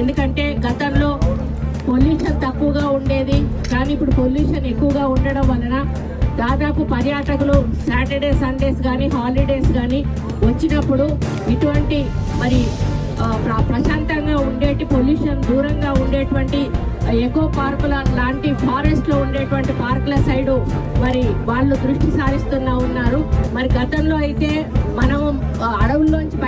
ఎందుకంటే గతంలో పొల్యూషన్ తక్కువగా ఉండేది కానీ ఇప్పుడు పొల్యూషన్ ఎక్కువగా ఉండడం వలన దాదాపు పర్యాటకులు సాటర్డే సండేస్ కానీ హాలిడేస్ కానీ వచ్చినప్పుడు ఇటువంటి మరి ప్ర- ప్రశాంతంగా ఉండేటి పొల్యూషన్ దూరంగా ఉండేటువంటి ఎకో పార్కుల లాంటి ఫారెస్ట్లో ఉండేటువంటి పార్కుల సైడు మరి వాళ్ళు దృష్టి సారిస్తున్నా ఉన్నారు. మరి గతంలో అయితే మనం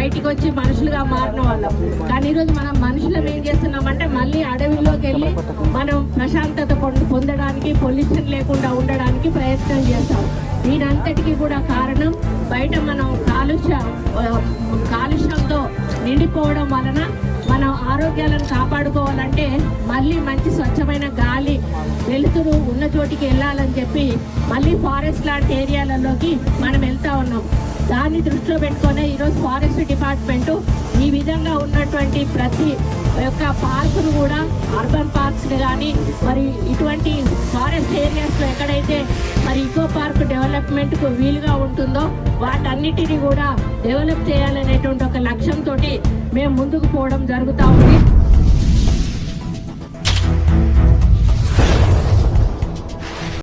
బయటికి వచ్చి మనుషులుగా మారిన వాళ్ళం. కానీ ఈరోజు మనం మనుషులం ఏం చేస్తున్నామంటే మళ్ళీ అడవిలోకి వెళ్ళి మనం ప్రశాంతత పొందడానికి పొల్యూషన్ లేకుండా ఉండడానికి ప్రయత్నం చేస్తాం. దీనంతటికీ కూడా కారణం బయట మనం కాలుష్య కాలుష్యంతో నిండిపోవడం వలన మన ఆరోగ్యాలను కాపాడుకోవాలంటే మళ్ళీ మంచి స్వచ్ఛమైన గాలి వెలుతురు ఉన్న చోటికి వెళ్ళాలని చెప్పి మళ్ళీ ఫారెస్ట్ లాంటి ఏరియాలలోకి మనం వెళ్తా ఉన్నాం. దాన్ని దృష్టిలో పెట్టుకునే ఈరోజు ఫారెస్ట్ డిపార్ట్మెంట్ ఈ విధంగా ఉన్నటువంటి ప్రతి యొక్క పార్కులు కూడా అర్బన్ పార్క్స్ని కానీ మరి ఇటువంటి ఫారెస్ట్ ఏరియాస్లో ఎక్కడైతే మరి ఇకో పార్క్ డెవలప్మెంట్కు వీలుగా ఉంటుందో వాటన్నిటిని కూడా డెవలప్ చేయాలనేటువంటి ఒక లక్ష్యంతో మేము ముందుకు పోవడం జరుగుతూ ఉంది.